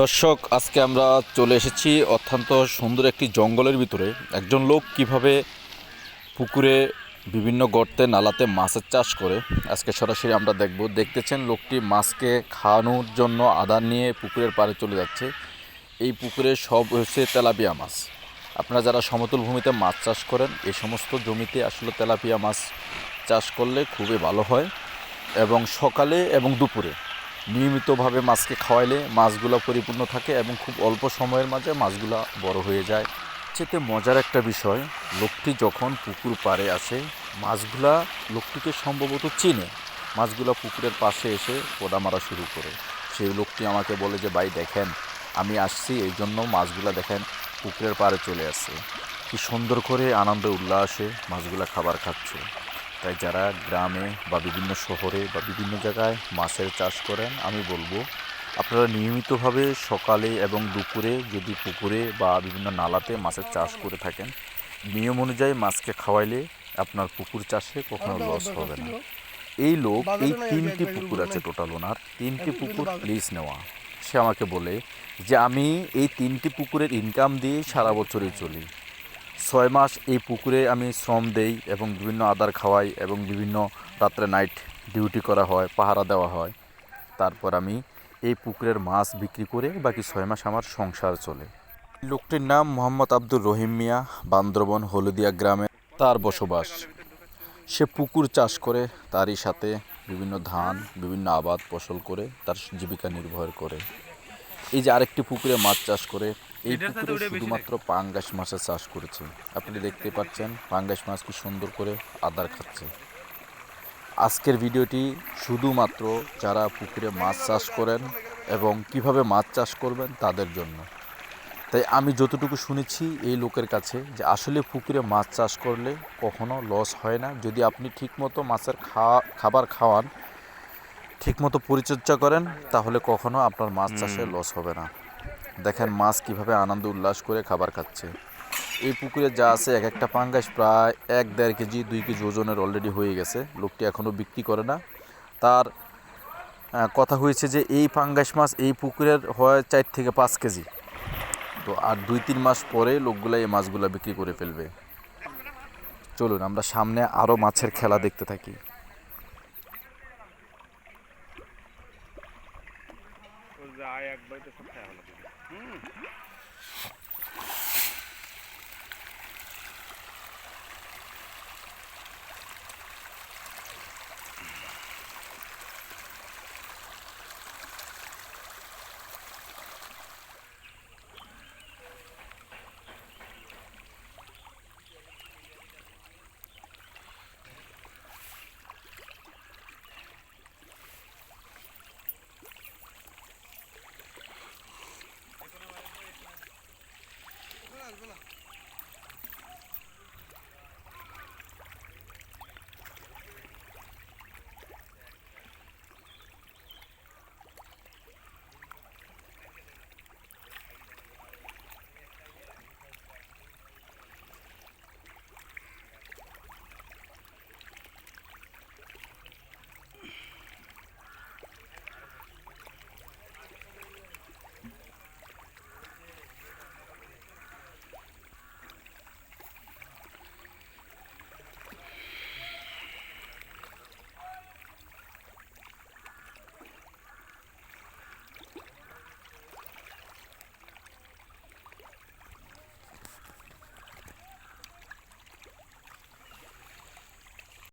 দর্শক, আজকে আমরা চলে এসেছি অত্যন্ত সুন্দর একটি জঙ্গলের ভিতরে। একজন লোক কীভাবে পুকুরে বিভিন্ন গর্তে, নালাতে মাছের চাষ করে, আজকে সরাসরি আমরা দেখব। দেখতেছেন লোকটি মাছকে খাওয়ানোর জন্য আদার নিয়ে পুকুরের পাড়ে চলে যাচ্ছে। এই পুকুরে সব হচ্ছে তেলাপিয়া মাছ। আপনারা যারা সমতল ভূমিতে মাছ চাষ করেন এই সমস্ত জমিতে আসলে তেলাপিয়া মাছ চাষ করলে খুবই ভালো হয়। এবং সকালে এবং দুপুরে নিয়মিতভাবে মাছকে খাওয়াইলে মাছগুলো পরিপূর্ণ থাকে এবং খুব অল্প সময়ের মাঝে মাছগুলো বড় হয়ে যায়। চেতে মজার একটা বিষয়, লোকটি যখন পুকুর পাড়ে আসে, মাছগুলা লোকটিকে সম্ভবত চিনে। মাছগুলা পুকুরের পাশে এসে পোদা মারা শুরু করে। সেই লোকটি আমাকে বলে যে, ভাই, দেখেন, আমি আসছি এই জন্য মাছগুলা দেখেন, পুকুরের পাড়ে চলে আসছে। কি সুন্দর করে আনন্দ উল্লাসে মাছগুলা খাবার খাচ্ছে। তাই যারা গ্রামে বা বিভিন্ন শহরে বা বিভিন্ন জায়গায় মাছের চাষ করেন আমি বলব আপনারা নিয়মিতভাবে সকালে এবং দুপুরে যদি পুকুরে বা বিভিন্ন নালাতে মাছের চাষ করে থাকেন নিয়ম অনুযায়ী মাছকে খাওয়াইলে আপনার পুকুর চাষে কখনো লস হবে না। এই লোক এই তিনটি পুকুর আছে টোটাল ওনার তিনটি পুকুর লিজ নেওয়া। সে আমাকে বলে যে আমি এই তিনটি পুকুরের ইনকাম দিয়ে সারা বছরই চলি। ছয় মাস এই পুকুরে আমি শ্রম দেই এবং বিভিন্ন আদার খাওয়াই এবং বিভিন্ন রাত্রে নাইট ডিউটি করা হয়, পাহারা দেওয়া হয়। তারপর আমি এই পুকুরের মাছ বিক্রি করে বাকি ছয় মাস আমার সংসার চলে। লোকটির নাম মোহাম্মদ আব্দুর রহিম মিয়া, বান্দরবন হলদিয়া গ্রামে তার বসবাস। সে পুকুর চাষ করে, তারই সাথে বিভিন্ন ধান, বিভিন্ন আবাদ ফসল করে তার জীবিকা নির্ভর করে। এই যে আরেকটি পুকুরে মাছ চাষ করে এই পুকুরে শুধুমাত্র পাঙ্গাস মাছের চাষ করেছে। আপনি দেখতে পাচ্ছেন পাঙ্গাস মাছ কি সুন্দর করে আদার খাচ্ছে। আজকের ভিডিওটি শুধুমাত্র যারা পুকুরে মাছ চাষ করেন এবং কীভাবে মাছ চাষ করবেন তাদের জন্য। তাই আমি যতটুকু শুনেছি এই লোকের কাছে যে আসলে পুকুরে মাছ চাষ করলে কখনো লস হয় না। যদি আপনি ঠিকমতো মাছের খাওয়া খাবার খাওয়ান ঠিকমতো পরিচর্যা করেন তাহলে কখনো আপনার মাছ চাষে লস হবে না। দেখেন মাছ কীভাবে আনন্দ উল্লাস করে খাবার খাচ্ছে। এই পুকুরে যা আছে, এক একটা পাঙ্গাস প্রায় এক দেড় কেজি, দুই কেজি ওজনের অলরেডি হয়ে গেছে। লোকটি এখনও বিক্রি করে না। তার কথা হয়েছে যে এই পাঙ্গাস মাছ এই পুকুরের হয় চার থেকে পাঁচ কেজি। তো আর দুই তিন মাস পরে লোকগুলো এই মাছগুলো বিক্রি করে ফেলবে। চলুন, আমরা সামনে আরও মাছের খেলা দেখতে থাকি। যায় একবার তো সব খায় হলো হুম